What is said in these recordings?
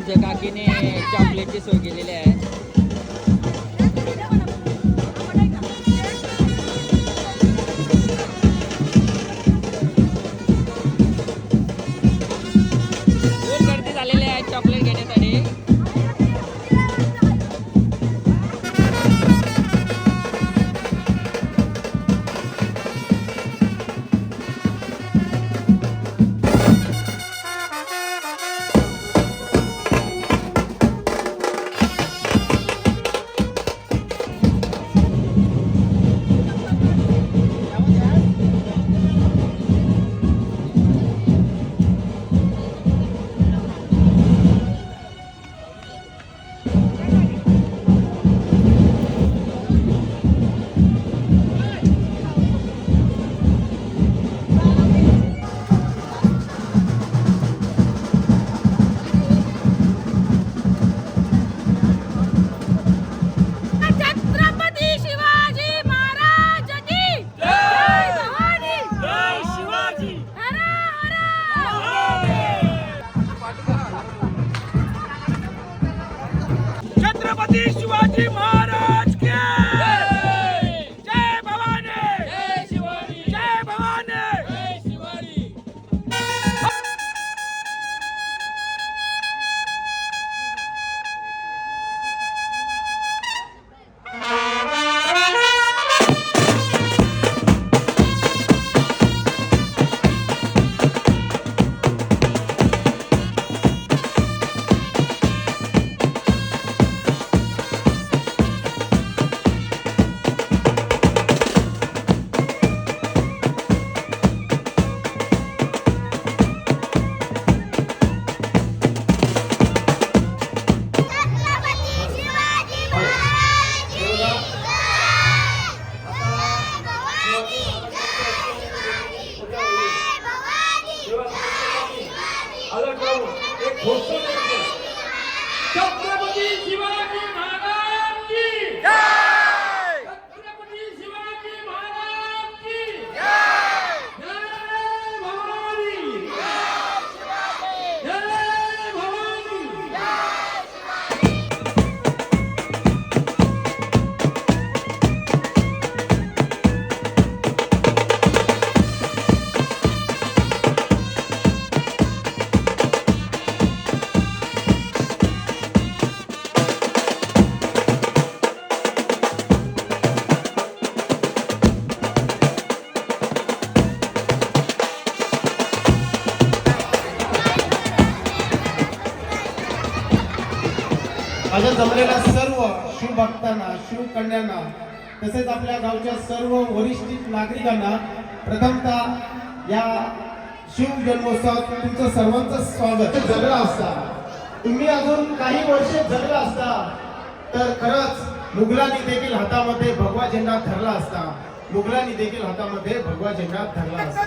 आमच्या काकीने चॉकलेटची सोय केलेली आहे. This is Adi Shivaji Maharaj. भक्तांना शिवकन्यांना तसेच आपल्या गावच्या सर्व वरिष्ठ नागरिकांना प्रथमतः या शिव जन्मोत्सवात तुमचं सर्वांचं स्वागत. जगला असता. तुम्ही अजून काही वर्ष जगला असता तर खरंच मुघलांनी देखील हातामध्ये भगवा झेंडा धरला असता. मुघलांनी देखील हातामध्ये भगवा झेंडा धरला असता.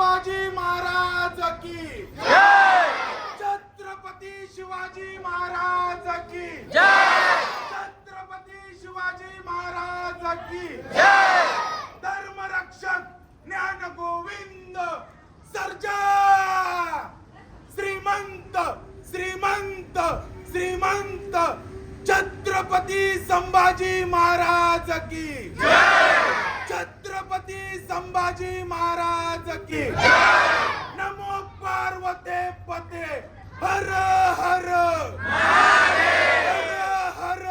शिवाजी महाराज की छत्रपती शिवाजी महाराज की छत्रपती शिवाजी महाराज की धर्मरक्षक ज्ञान गोविंद सर्जा! श्रीमंत श्रीमंत श्रीमंत छत्रपती संभाजी महाराज की छत्रपती संभाजी महाराज की नमो पार्वते पते। हर हर। हर हर।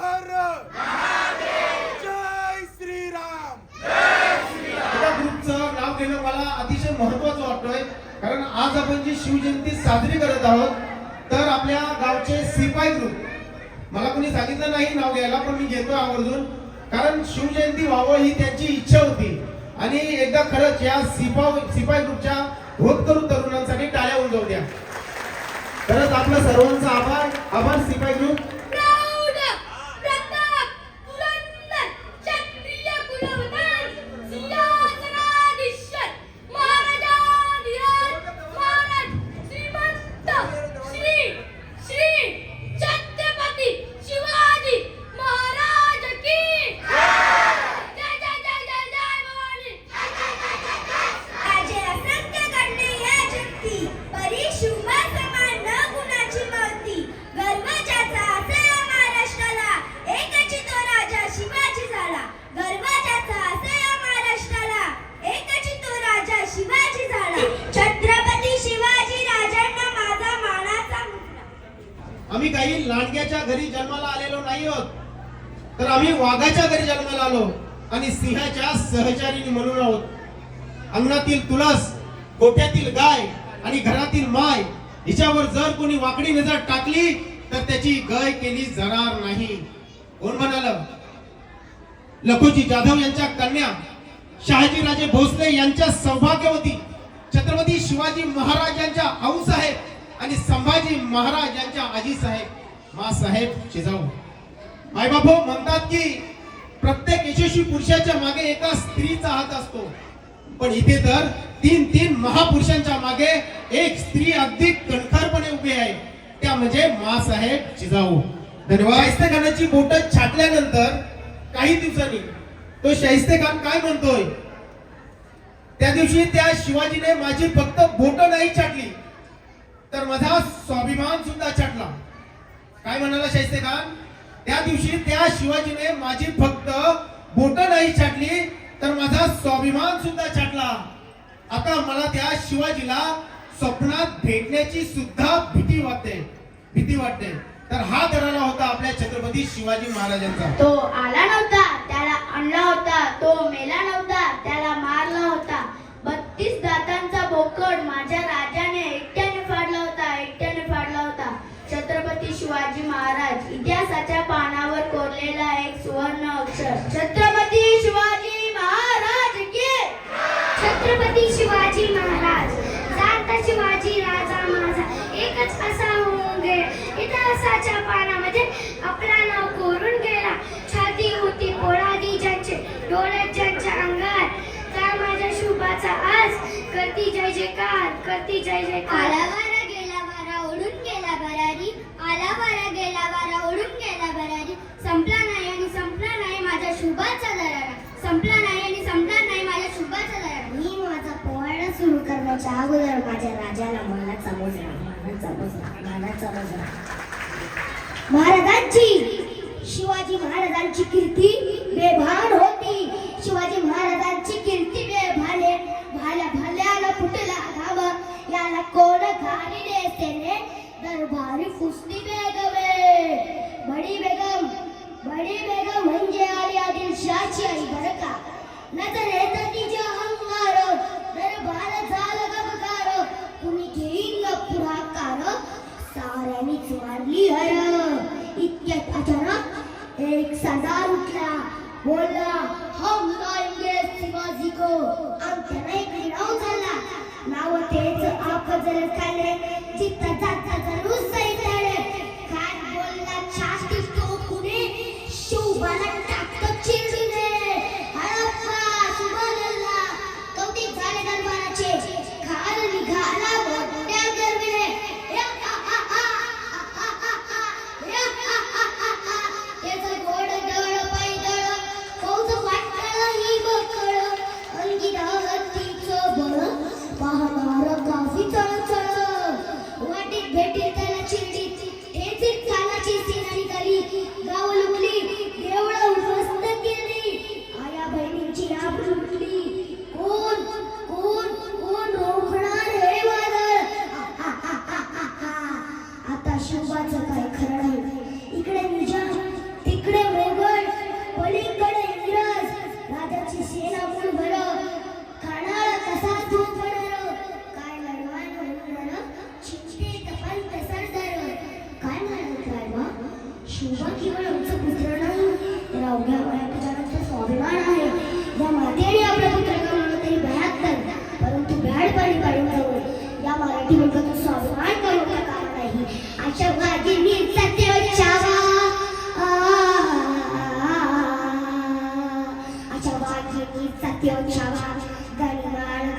हर जय श्रीराम। या ग्रुपचं नाव घेणं मला अतिशय महत्वाचं वाटतोय. कारण आज आपण जी शिवजयंती साजरी करत आहोत तर आपल्या गावचे सिपाई ग्रुप. मला कोणी सांगितलं नाही नाव घ्यायला पण मी घेतो आवर्जून. कारण शिवजयंती व्हावं ही त्यांची इच्छा होती. आणि एकदा खरंच या सिपाई सिपाही ग्रुपच्या होतकरू तरुणांसाठी टाळ्या उंजवल्या खरंच आपलं सर्वांचा आभार. आभार सिपाही ग्रुप प्रौढ प्रताप पुरंदर क्षत्रिय कुलवंत सिंहासनाधीश्वर महाराजाधिराज महाराज श्रीमंत श्री श्री छत्रपती शिवाजी महाराज की जय जय जय जय जय भवानी आजे असंख्य घडले या जगती परी शुभ समान न गुणाची मावती गर्व ज्याचा असेल महाराष्ट्राला एकची तो राजा शिवाजी झाला गर्व ज्याचा असेल महाराष्ट्राला एकची तो राजा शिवाजी झाला छत्रपती शिवाजी राजांना माझा मानाचा मुद्रा आम्ही काही लांडग्याच्या घरी जन्माला आलेलो नाही आहोत तर आम्ही वाघाच्या घरी जन्माला आलो आणि सिंहाच्या सहचारिणी म्हणून आहोत. अंगणातील तुळस गोठ्यातील गाय आणि घरातील माय हिच्यावर जर कोणी वाकडी नजर टाकली तर त्याची गय केली जाणार नाही. कोण म्हणाल? लखोजी जाधव यांच्या कन्या शहाजीराजे भोसले यांच्या सौभाग्यवती छत्रपती शिवाजी महाराज यांच्या आऊ साहेब आणि संभाजी महाराज यांच्या आजी साहेब मा साहेब जिजाऊ मायबापू म्हणतात की प्रत्येक यशस्वी पुरुषाच्या मागे एका स्त्रीचा हात असतो. पण इथे तर तीन तीन महापुरुषांच्या मागे एक स्त्री अगदी कणखरपणे उभी आहे. त्या म्हणजे मासाहेब जिजाऊ. धन्यवाद. शाहिस्ते खानाची बोट छाटल्यानंतर काही दिवसांनी तो शाहिस्ते खान काय म्हणतोय? त्या दिवशी त्या शिवाजीने माझी फक्त बोट नाही छाटली तर माझा स्वाभिमान सुद्धा छाटला. काय म्हणाला शाहिस्ते खान त्या दिवशी त्या शिवाजीने माझी फक्त बोट नाही छाटली तर माझा स्वाभिमान सुद्धा छाटला. आता मला त्या शिवाजीला स्वप्नात भेटण्याची सुद्धा भीती वाटते भीती वाटते. तर हा दराला होता आपल्या छत्रपती शिवाजी महाराजांचा. तो आला नव्हता त्याला आणला होता. तो मेला नव्हता त्याला मारला होता. बत्तीस दातांचा बोकड माझ्या राजाने एकट्याने फाडला होता एकट्याने फाडला होता छत्रपती शिवाजी महाराज इतिहासाच्या पानावर कोरलेला एक सुवर्ण अक्षर. छत्रपती शिवाजी महाराज की! छत्रपती शिवाजी महाराज जाणता शिवाजी राजा माझा एकच असा होऊन गे इतिहासाच्या पानामध्ये आपला नाव कोरून गेला. छाती होती पोळादी ज्यांचे डोळे ज्यांच्या अंगात. त्या माझ्या शुभाचा आज करती जय जयकार करती जय जयकार. आला वारा गेला वारा ओढून गेला बरारी. संपला नाही आणि संपला नाही माझ्या शुभाचा दरारा. संपला नाही आणि संपला नाही माझ्या शुभाचा दरारा. मी माझा पोवाडा सुरू करण्याच्या अगोदर माझ्या राजाला मला मोजरा मानाचा मोजरा मानाचा मोजरा महाराजांची शिवाजी महाराजांची कीर्ती बेभान होती. शिवाजी महाराजांची कीर्ती बेभाले भाल्या भाल्याला फुटला घाव याला कोण घाली दरबारी फुसली मारली हर. इतक्यात अचानक एक सरदार उठला बोलला हम लाएंगे शिवाजी को. आमच्या नाही नाव झाला. नाव तेच आप जर खाल्ले चित्त जाता जरूर त्यो छावा गणमाळ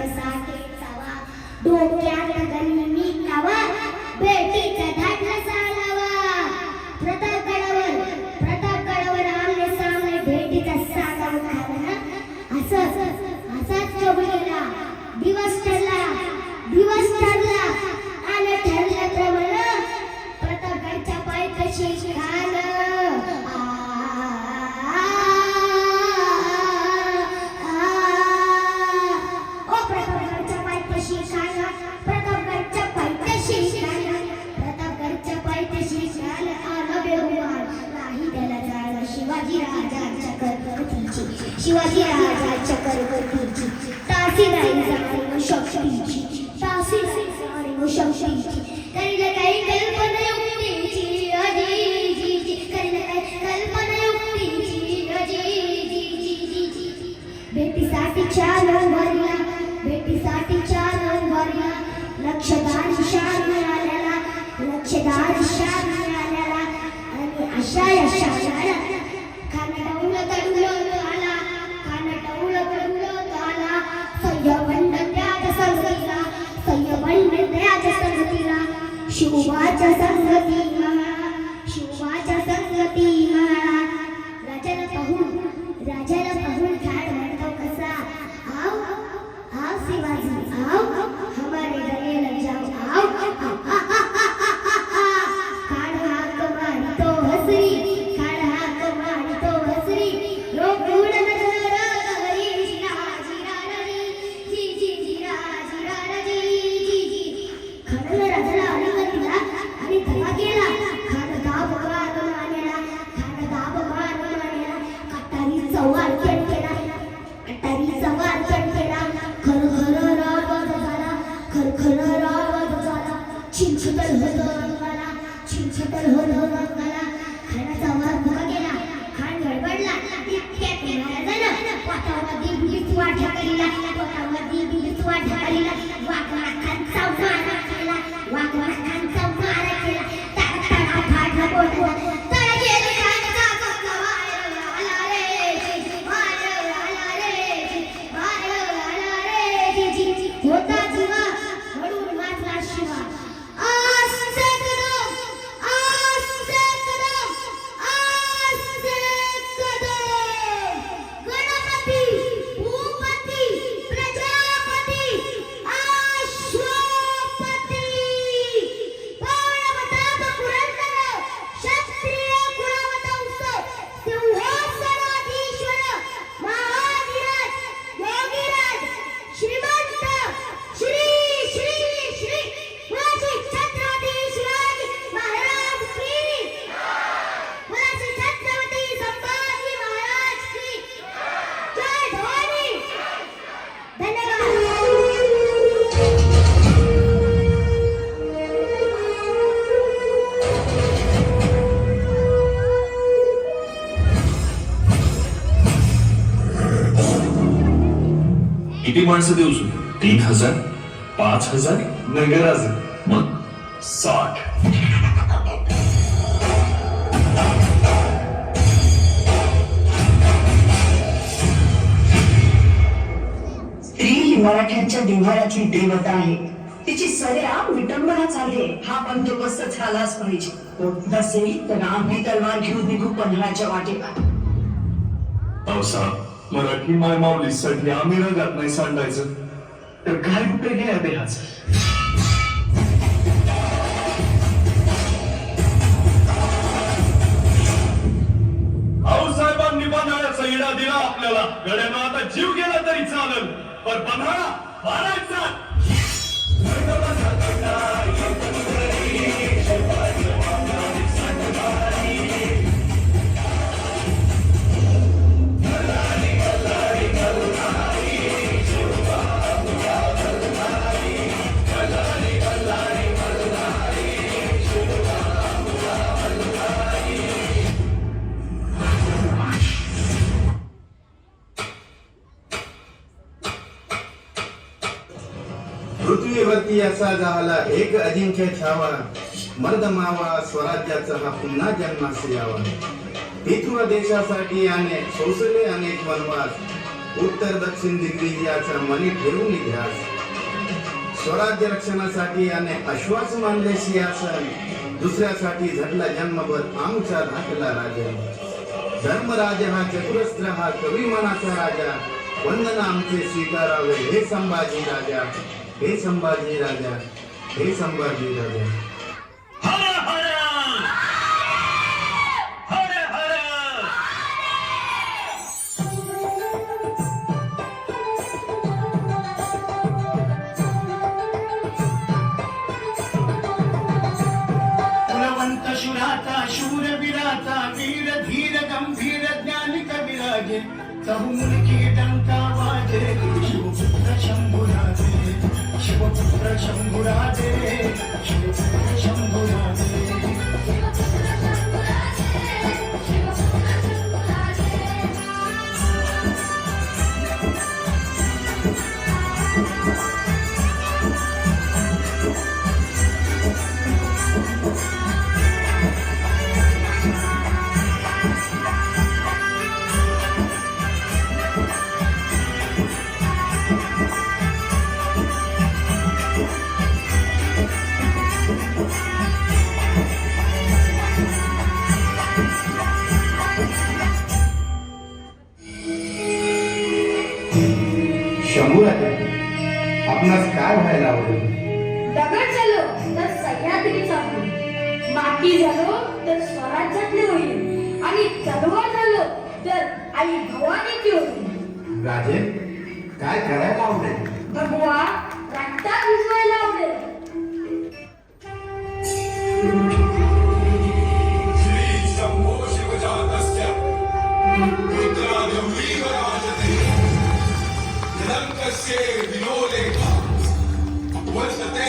शिवाजी राजा करकरतीची तासी नाही जाणीव शक्तीची शिवाच्या संगती मळा शिवाच्या संगती मळा राजाला पाहून राजाला पाहून झाड म्हणतो कसा? आव आव शिवाजी आव. झाला खर खर झाला चिंचटल होत रंगाला चिंचटल होत रंगाला खाण्याचा वार भुका गेला खाण गडबडला इतक्यात महाराजानं पोटावरती बिलीच वाटा करीला पोटावरती बिलीच वाटा करीला वाघवा खानचा मारा केला वाघवा खानचा किती माणसं देऊ सु तीन हजार? पाच हजार? नगराज मग? साठ. स्त्री ही मराठ्यांच्या देव्हाऱ्यातली देवता आहे. तिची सरेआम विटंबना चालते हा बंदोबस्त झालाच पाहिजे. नसेल तर आम्ही तलवार घेऊन निघू पन्हाळ्याच्या वाटेला अवसा मराठी माय माऊलीसाठी आम्ही रगात नाही सांडायचं. तर काय उपयोग आहे देहाचा आऊसाहेबांनी पन्हाळ्याचा इडा दिला आपल्याला. गड्यानं आता जीव गेला तरी चालेल. पण पन्हाळा मारायचा असा झाला एक अजिंक्य छावा मर्द मावा स्वराज्याचा हा पुन्हा जन्मास यावा. पितृ देशासाठी आणि सोसले अनेक वनवास. उत्तर दक्षिण दिग्विजयाचा मनी ठेवून ध्यास स्वराज्य रक्षणासाठी आणि आश्वास मानले सियासन दुसऱ्यासाठी झटला जन्मभर आमचा धाकला राजा. धर्मराज हा चतुरस्त्र हा कवी मनाचा राजा. वंदना आमचे स्वीकारावे हे संभाजी राजा. हे संभाजी राजा हे संभाजी राजा. हर हर! हर हर! कुलवंत शुराचा शूरवीराचा वीर धीर गंभीर ज्ञानी कविराजे चहून की डंका वाजे शिवपुत्र శివపుత్ర శంభురాజే శివపుత్ర శంభురా दगड झालो तर सह्याद्री चालू. माती झालो तर स्वराज्यातले होईल. आणि तलवार झालो तर आई भवानीची होईल. राजे काय करायला आवडेल? भगवा रक्तात भिजवायला आवडेल. आणि अशा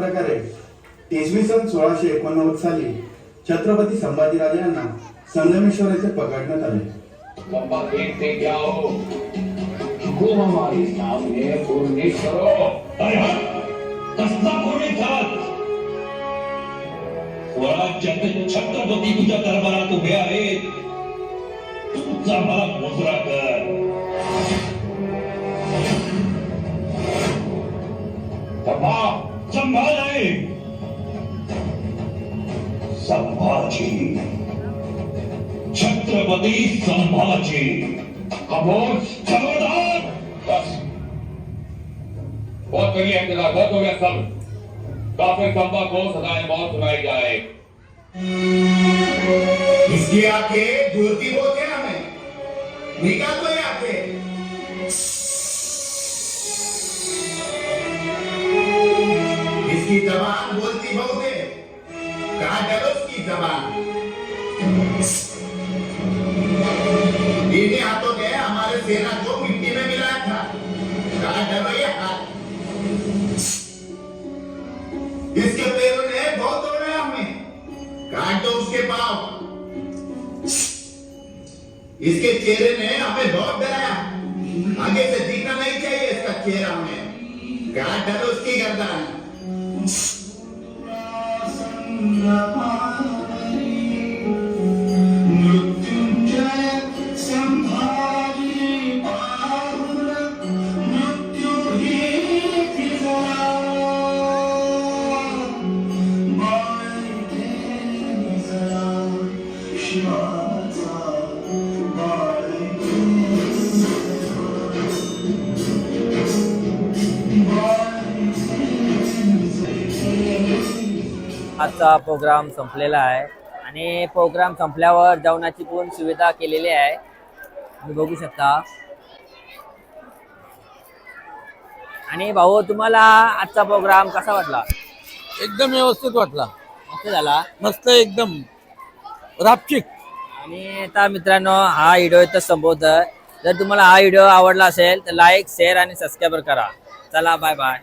प्रकारे इसवी सन सोळाशे एकोणनव्वद साली छत्रपती संभाजीराजे यांना संगमेश्वर येथे पकडण्यात आले. स्वराज्याचे छत्रपती तुझ्या दरबारात उभे आहेत तुमचा मला मुजरा कर संभा संभाल। आहे संभाजी। छत्रपती संभाजी। खामोश खबरदार बस। बहुत करिए इंतज़ार बहुत हो गया सब। काफिर संभा को सदाएँ मौत सुनाई जाए। इसकी आँखें झूठी बोलते हमें। निकाल दो ये इसकी जबान बोलती बहुत है कहा डरो उसकी जबान। इन्हीं हाथों के हमारे सेना को मिट्टी में मिलाया था। कहा डरो ये हाथ। इसके पैरों ने बहुत तोड़ा हमें काट दो उसके पाँव। इसके चेहरे ने हमें बहुत डराया। आगे से दिखना नहीं चाहिए इसका चेहरा हमें। का डरोस उसकी करता Deus. आजचा प्रोग्राम संपलेला आहे. आणि प्रोग्राम संपल्यावर जेवणाची पण सुविधा केलेली आहे. तुम्ही बघू शकता. आणि भाऊ तुम्हाला आजचा प्रोग्राम कसा वाटला? एकदम व्यवस्थित वाटला. मस्त झाला. मस्त एकदम. रापचिक. आणि आता मित्रांनो हा व्हिडिओ इथं संपवत जर तुम्हाला हा व्हिडिओ आवडला असेल तर लाईक शेअर आणि सबस्क्राईब करा. चला बाय बाय